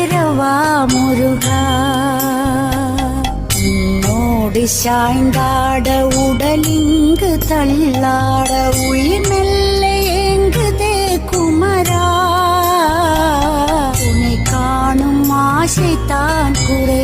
ஆதரவா முருகா. உன்னோடு சாய்ந்தாட உடலிங்கு தள்ளாட உயிர் மெல்ல ஏங்குதே குமரா. உன்னை காணும் ஆசை குறை.